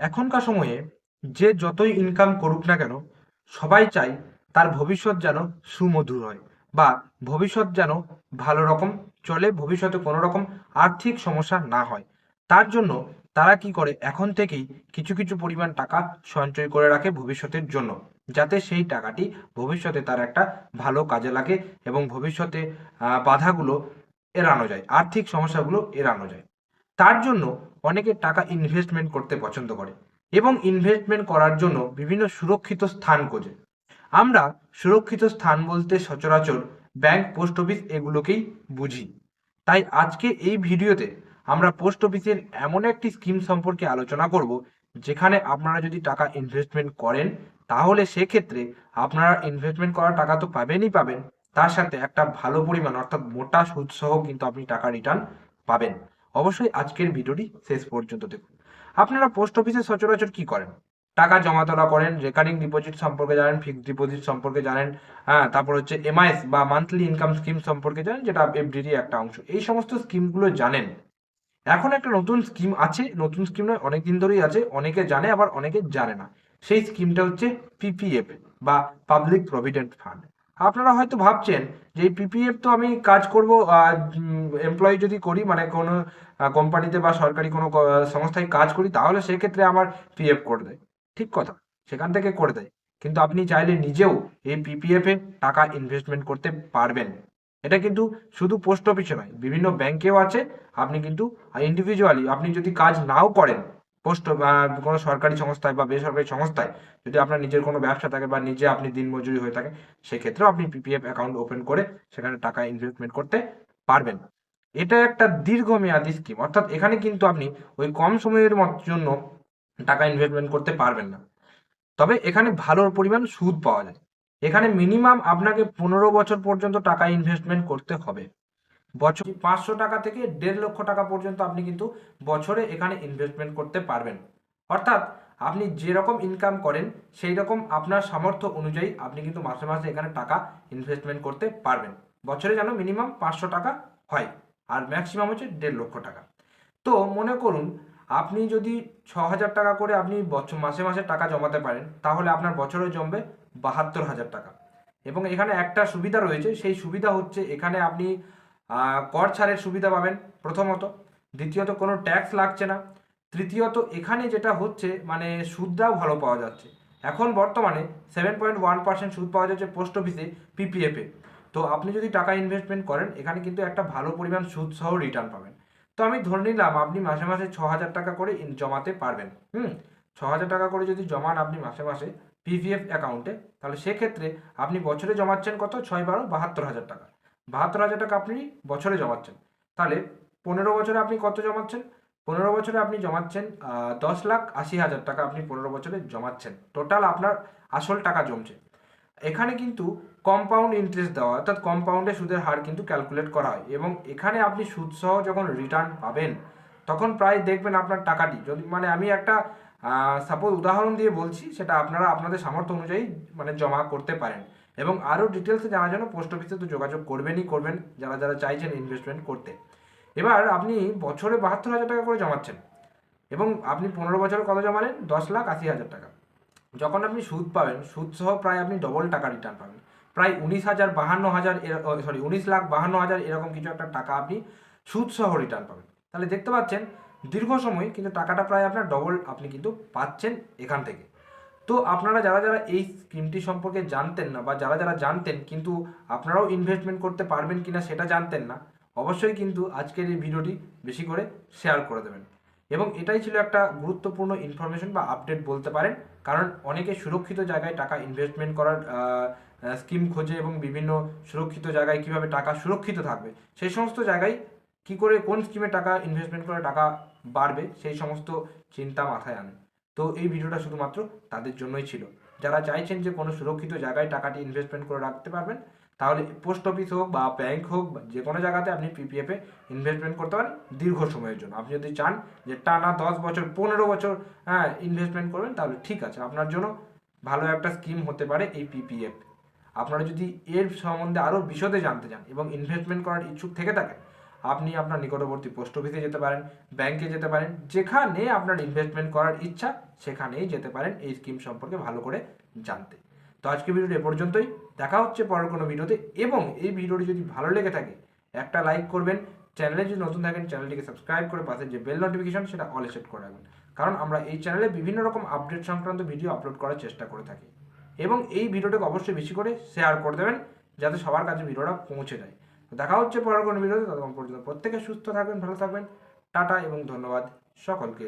এখনকার সময়ে যে যতই ইনকাম করুক না কেন, সবাই চায় তার ভবিষ্যৎ যেন সুমধুর হয় বা ভবিষ্যৎ যেন ভালো রকম চলে, ভবিষ্যতে কোনো রকম আর্থিক সমস্যা না হয়। তার জন্য তারা কি করে, এখন থেকেই কিছু কিছু পরিমাণ টাকা সঞ্চয় করে রাখে ভবিষ্যতের জন্য, যাতে সেই টাকাটি ভবিষ্যতে তার একটা ভালো কাজে লাগে এবং ভবিষ্যতে বাধাগুলো এড়ানো যায়, আর্থিক সমস্যাগুলো এড়ানো যায়। তার জন্য অনেকে টাকা ইনভেস্টমেন্ট করতে পছন্দ করে এবং ইনভেস্টমেন্ট করার জন্য বিভিন্ন সুরক্ষিত স্থান খোঁজে। আমরা সুরক্ষিত স্থান বলতে সচরাচর ব্যাংক পোস্ট অফিস এগুলোকেই বুঝি। তাই আজকে এই ভিডিওতে আমরা পোস্ট অফিসের এমন একটি স্কিম সম্পর্কে আলোচনা করব, যেখানে আপনারা যদি টাকা ইনভেস্টমেন্ট করেন, তাহলে সেক্ষেত্রে আপনারা ইনভেস্টমেন্ট করা টাকা তো পাবেনই পাবেন। তার সাথে একটা ভালো পরিমাণ অর্থাৎ মোটা সুদ সহ কিন্তু আপনি টাকা রিটার্ন পাবেন। অবশ্যই আজকের ভিডিওটি শেষ পর্যন্ত দেখুন। আপনারা পোস্ট অফিসে সচরাচর কি করেন? টাকা জমা তোলা করেন, রেকারিং ডিপোজিট সম্পর্কে জানেন, ফিক্সড ডিপোজিট সম্পর্কে জানেন হ্যাঁ তারপর হচ্ছে এমআইএস বা মান্থলি ইনকাম স্কিম সম্পর্কে জানেন, যেটা এফডিরই একটা অংশ। এই সমস্ত স্কিমগুলো জানেন। এখন একটা নতুন স্কিম আছে, নতুন স্কিম নয় অনেক দিন ধরেই আছে, অনেকে জানে, আবার অনেকে জানে না। সেই স্কিমটা হচ্ছে পিপিএফ বা পাবলিক প্রভিডেন্ট ফান্ড আপনারা হয়তো ভাবছেন যে এই পিপিএফ তো আমি কাজ করব এমপ্লয়ি যদি করি মানে কোনো কোম্পানিতে বা সরকারি কোনো সংস্থায় কাজ করি, তাহলে সেক্ষেত্রে আমার পিএফ করে দেয়। ঠিক কথা, সেখান থেকে করে দেয়। কিন্তু আপনি চাইলে নিজেও এই পিপিএফ টাকা ইনভেস্টমেন্ট করতে পারবেন। এটা কিন্তু শুধু পোস্ট অফিসে নয়, বিভিন্ন ব্যাংকেও আছে। আপনি কিন্তু ইন্ডিভিজুয়ালি আপনি যদি কাজ নাও করেন পোস্ট বা কোনো সরকারি সংস্থায় বা বেসরকারি সংস্থায় যদি আপনার নিজের কোনো ব্যবসা থাকে বা নিজে আপনি দিনমজুরি হয়ে থাকে, সেক্ষেত্রেও আপনি পিপিএফ অ্যাকাউন্ট ওপেন করে সেখানে টাকা ইনভেস্টমেন্ট করতে পারবেন। এটা একটা দীর্ঘমেয়াদী স্কিম অর্থাৎ এখানে কিন্তু আপনি ওই কম সময়ের জন্য টাকা ইনভেস্টমেন্ট করতে পারবেন না। তবে এখানে ভালো পরিমাণ সুদ পাওয়া যায়। এখানে মিনিমাম আপনাকে পনেরো বছর পর্যন্ত টাকা ইনভেস্টমেন্ট করতে হবে। বছর পাঁচশো টাকা থেকে দেড় লক্ষ টাকা পর্যন্ত আপনি কিন্তু বছরে এখানে ইনভেস্টমেন্ট করতে পারবেন। অর্থাৎ আপনি যেরকম ইনকাম করেন সেই রকম আপনার সামর্থ্য অনুযায়ী আপনি কিন্তু মাসে মাসে এখানে টাকা ইনভেস্টমেন্ট করতে পারবেন। বছরে যেন মিনিমাম পাঁচশো টাকা হয় আর ম্যাক্সিমাম হচ্ছে দেড় লক্ষ টাকা। তো মনে করুন, আপনি যদি ছ হাজার টাকা করে আপনি বছর মাসে মাসে টাকা জমাতে পারেন, তাহলে আপনার বছরে জমবে বাহাত্তর হাজার টাকা। এবং এখানে একটা সুবিধা রয়েছে, সেই সুবিধা হচ্ছে এখানে আপনি কর ছাড়ের সুবিধা পাবেন, প্রথমত। দ্বিতীয়ত, কোনো ট্যাক্স লাগছে না। তৃতীয়ত, এখানে যেটা হচ্ছে মানে সুদটাও ভালো পাওয়া যাচ্ছে। এখন বর্তমানে সেভেন পয়েন্ট ওয়ান পার্সেন্ট সুদ পাওয়া যাচ্ছে পোস্ট অফিসে পিপিএফে তো আপনি যদি টাকা ইনভেস্টমেন্ট করেন, এখানে কিন্তু একটা ভালো পরিমাণ সুদ সহ রিটার্ন পাবেন। তো আমি ধরে নিলাম, আপনি মাসে মাসে ছ হাজার টাকা করে জমাতে পারবেন। হুম? ছ হাজার টাকা করে যদি জমান আপনি মাসে মাসে পিপিএফ অ্যাকাউন্টে তাহলে সেক্ষেত্রে আপনি বছরে জমাচ্ছেন কত? ছয় বারো বাহাত্তর হাজার টাকা। বাহাত্তর হাজার টাকা আপনি বছরে জমাচ্ছেন। তাহলে পনেরো বছরে আপনি কত জমাচ্ছেন? পনেরো বছরে আপনি জমাচ্ছেন দশ লাখ আশি হাজার টাকা আপনি পনেরো বছরে জমাচ্ছেন। টোটাল আপনার আসল টাকা জমছে। এখানে কিন্তু কম্পাউন্ড ইন্টারেস্ট দেওয়া, অর্থাৎ কম্পাউন্ডে সুদের হার কিন্তু ক্যালকুলেট করা হয়। এবং এখানে আপনি সুদসহ যখন রিটার্ন পাবেন, তখন প্রায় দেখবেন আপনার টাকাটি। যদি মানে আমি একটা সাপোজ উদাহরণ দিয়ে বলছি, সেটা আপনারা আপনাদের সামর্থ্য অনুযায়ী মানে জমা করতে পারেন। এবং আরও ডিটেলসে জানার জন্য পোস্ট অফিসে তো যোগাযোগ করবেনই করবেন, যারা যারা চাইছেন ইনভেস্টমেন্ট করতে। এবার আপনি বছরে বাহাত্তর হাজার টাকা করে জমাচ্ছেন এবং আপনি পনেরো বছরে কত জমালেন দশ লাখ আশি হাজার টাকা। যখন আপনি সুদ পাবেন, সুদ সহ প্রায় আপনি ডবল টাকা রিটার্ন পাবেন। প্রায় উনিশ হাজার, বাহান্ন হাজার সরি উনিশ লাখ, বাহান্ন হাজার এরকম কিছু একটা টাকা আপনি সুদ সহ রিটার্ন পাবেন। তাহলে দেখতে পাচ্ছেন, দীর্ঘ সময় কিন্তু টাকাটা প্রায় আপনার ডবল আপনি কিন্তু পাচ্ছেন এখান থেকে। তো আপনারা যারা যারা এই স্কিমটি সম্পর্কে জানতেন না বা যারা যারা জানতেন কিন্তু আপনারাও ইনভেস্টমেন্ট করতে পারবেন কিনা সেটা জানতেন না, অবশ্যই কিন্তু আজকের এই ভিডিওটি বেশি করে শেয়ার করে দেবেন। এবং এটাই ছিল একটা গুরুত্বপূর্ণ ইনফরমেশন বা আপডেট বলতে পারেন, কারণ অনেকে সুরক্ষিত জায়গায় টাকা ইনভেস্টমেন্ট করার স্কিম খোঁজে এবং বিভিন্ন সুরক্ষিত জায়গায় কীভাবে টাকা সুরক্ষিত থাকবে, সেই সমস্ত জায়গায় কি করে কোন স্কিমে টাকা ইনভেস্টমেন্ট করে টাকা বাড়বে সেই সমস্ত চিন্তা মাথায় আনে। তো এই ভিডিওটা শুধুমাত্র তাদের জন্যই ছিল। যারা চাইছেন যে কোনো সুরক্ষিত জায়গায় টাকাটি ইনভেস্টমেন্ট করে রাখতে পারবেন, তাহলে পোস্ট অফিস হোক বা ব্যাংক হোক যে কোনো জায়গাতে আপনি পিপিএফে ইনভেস্টমেন্ট করতে পারেন দীর্ঘ সময়ের জন্য। আপনি যদি চান যে টানা দশ বছর, পনেরো বছর হ্যাঁ ইনভেস্টমেন্ট করবেন, তাহলে ঠিক আছে। আপনার জন্য ভালো একটা স্কিম হতে পারে এই পিপিএফ আপনারা যদি এর সম্বন্ধে আরও বিশদে জানতে চান এবং ইনভেস্টমেন্ট করার ইচ্ছুক থেকে থাকেন আপনি আপনার নিকটবর্তী পোস্ট অফিসে যেতে পারেন ব্যাংকে যেতে পারেন, যেখানে আপনার ইনভেস্টমেন্ট করার ইচ্ছা, সেখানেই যেতে পারেন এই স্কিম সম্পর্কে ভালো করে জানতে। তো আজকে ভিডিওটি এ পর্যন্তই। দেখা হচ্ছে পরের কোনো ভিডিওতে এবং এই ভিডিওটি যদি ভালো লেগে থাকে, একটা লাইক করবেন চ্যানেলে যদি নতুন থাকেন চ্যানেলটিকে সাবস্ক্রাইব করে পাশে যে বেল নোটিফিকেশন সেটা অলে সেট করে রাখবেন। কারণ আমরা এই চ্যানেলে বিভিন্ন রকম আপডেট সংক্রান্ত ভিডিও আপলোড করার চেষ্টা করে থাকি। এবং এই ভিডিওটাকে অবশ্যই বেশি করে শেয়ার করে দেবেন, যাতে সবার কাছে ভিডিওটা পৌঁছে যায়। দেখা হচ্ছে পরের কোনো ভিডিওতে, ততক্ষণ পর্যন্ত প্রত্যেকে সুস্থ থাকবেন, ভালো থাকবেন, টাটা এবং ধন্যবাদ সকলকে।